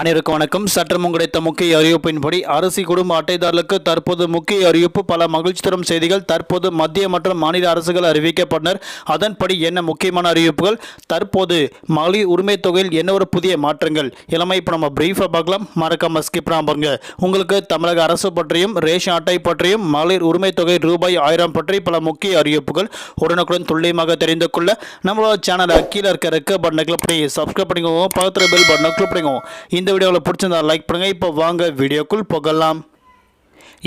அனைவருக்கும் வணக்கம். சற்றம் கிடைத்த முக்கிய அறிவிப்பின்படி அரசி குடும்ப அட்டைதாரர்களுக்கு தற்போது முக்கிய அறிவிப்பு பல மகிழ்ச்சி தரும் செய்திகள் தற்போது மத்திய மற்றும் மாநில அரசுகள் அறிவிக்கப்பட்டனர். அதன்படி என்ன முக்கியமான அறிவிப்புகள்? தற்போது மகளிர் உரிமை தொகையில் என்ன ஒரு புதிய மாற்றங்கள்? இளமை இப்போ நம்ம பிரீஃபாக பார்க்கலாம். மறக்காம ஸ்கிப் பாருங்க. உங்களுக்கு தமிழக அரசு பற்றியும் ரேஷன் அட்டை பற்றியும் மகளிர் உரிமை தொகை ரூபாய் ஆயிரம் பற்றி பல முக்கிய அறிவிப்புகள் உடனுக்குடன் துல்லியமாக தெரிந்து கொள்ள நம்மளோட சேனலை கீழே இருக்க ரெக்க பட்டனை கிளிக் பண்ணி சப்ஸ்கிரைப் பண்ணிக்கோங்க. பக்கத்தில் பெல் பட்டனை கிளிக் பண்ணிக்கோங்க. இந்த வீடியோவில் பிடிச்சிருந்தா லைக் பண்ணுங்கள் இப்போ வாங்க வீடியோக்குள் போகலாம்.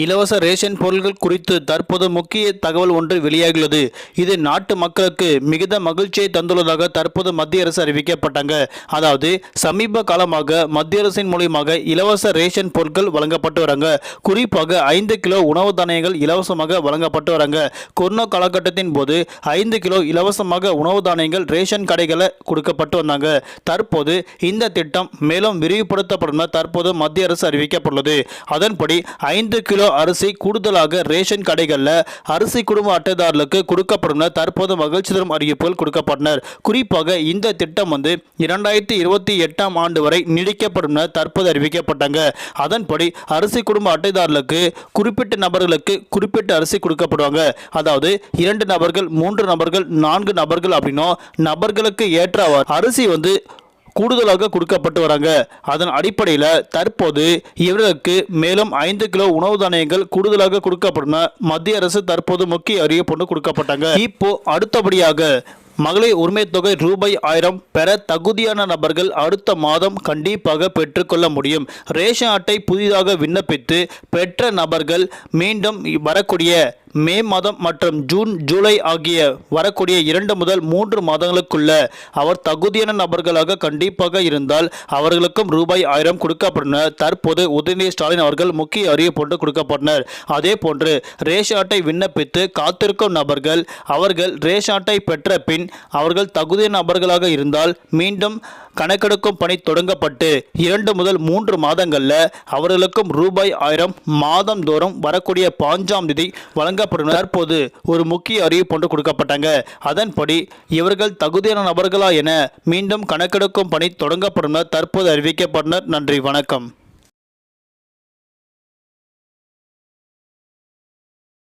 இலவச ரேஷன் பொருட்கள் குறித்து தற்போது முக்கிய தகவல் ஒன்று வெளியாகியுள்ளது. இது நாட்டு மக்களுக்கு மிகுந்த மகிழ்ச்சியை தந்துள்ளதாக தற்போது மத்திய அரசு அறிவிக்கப்பட்டாங்க. அதாவது சமீப காலமாக மத்திய அரசின் மூலியமாக இலவச ரேஷன் பொருட்கள் வழங்கப்பட்டு வராங்க. குறிப்பாக ஐந்து கிலோ உணவு தானியங்கள் இலவசமாக வழங்கப்பட்டு வராங்க. கொரோனா காலகட்டத்தின் போது ஐந்து கிலோ இலவசமாக உணவு தானியங்கள் ரேஷன் கடைகளில் கொடுக்கப்பட்டு வந்தாங்க. தற்போது இந்த திட்டம் மேலும் விரிவுபடுத்தப்படும் தற்போது மத்திய அரசு அறிவிக்கப்பட்டுள்ளது. அதன்படி ஐந்து கிலோ அரிசி கூடுதலாக ரேஷன் கடைகளில் அரிசி குடும்ப அட்டைதாரர்களுக்கு கொடுக்கப்படும் தற்போது மகிழ்ச்சி தரும் அறிவிப்புகள் கொடுக்கப்பட்டனர். குறிப்பாக இந்த திட்டம் வந்து இரண்டாயிரத்தி இருபத்தி எட்டாம் ஆண்டு வரை நீடிக்கப்படும் தற்போது அறிவிக்கப்பட்டாங்க. அதன்படி அரிசி குடும்ப அட்டைதாரர்களுக்கு குறிப்பிட்ட நபர்களுக்கு குறிப்பிட்ட அரிசி கொடுக்கப்படுவாங்க. அதாவது இரண்டு நபர்கள் மூன்று நபர்கள் நான்கு நபர்கள் அப்படின்னும் நபர்களுக்கு ஏற்றவாறு அரிசி வந்து கூடுதலாக கொடுக்கப்பட்டு வராங்க. அதன் அடிப்படையில் தற்போது இவர்களுக்கு மேலும் ஐந்து கிலோ உணவு தானியங்கள் கூடுதலாக கொடுக்கப்படும் மத்திய அரசு தற்போது முக்கிய அறிவிப்பு கொடுக்கப்பட்டாங்க. இப்போ அடுத்தபடியாக மகளிர் உரிமை தொகை ரூபாய் ஆயிரம் பெற தகுதியான நபர்கள் அடுத்த மாதம் கண்டிப்பாக பெற்றுக்கொள்ள முடியும். ரேஷன் அட்டை புதிதாக விண்ணப்பித்து பெற்ற நபர்கள் மீண்டும் வரக்கூடிய மே மாதம் மற்றும் ஜூன் ஜூலை ஆகிய வரக்கூடிய இரண்டு முதல் மூன்று மாதங்களுக்குள்ள அவர் தகுதியான நபர்களாக கண்டிப்பாக இருந்தால் அவர்களுக்கும் ரூபாய் ஆயிரம் கொடுக்கப்பட்டனர். தற்போது உதயநிதி ஸ்டாலின் அவர்கள் முக்கிய அறிவிப்பு கொடுக்கப்பட்டனர். அதே போன்று ரேஷன் அட்டை விண்ணப்பித்து காத்திருக்கும் நபர்கள் அவர்கள் ரேஷன் அட்டை பெற்ற பின் அவர்கள் தகுதியான நபர்களாக இருந்தால் மீண்டும் கணக்கெடுக்கும் பணி தொடங்கப்பட்டு இரண்டு முதல் மூன்று மாதங்களில் அவர்களுக்கும் ரூபாய் ஆயிரம் மாதந்தோறும் வரக்கூடிய பாஞ்சாம் தேதி வழங்கப்படும். தற்போது ஒரு முக்கிய அறிவிப்பு ஒன்று கொடுக்கப்பட்டாங்க. அதன்படி இவர்கள் தகுதியான நபர்களா என மீண்டும் கணக்கெடுக்கும் பணி தொடங்கப்படும் தற்போது அறிவிக்கப்பட்டனர். நன்றி வணக்கம்.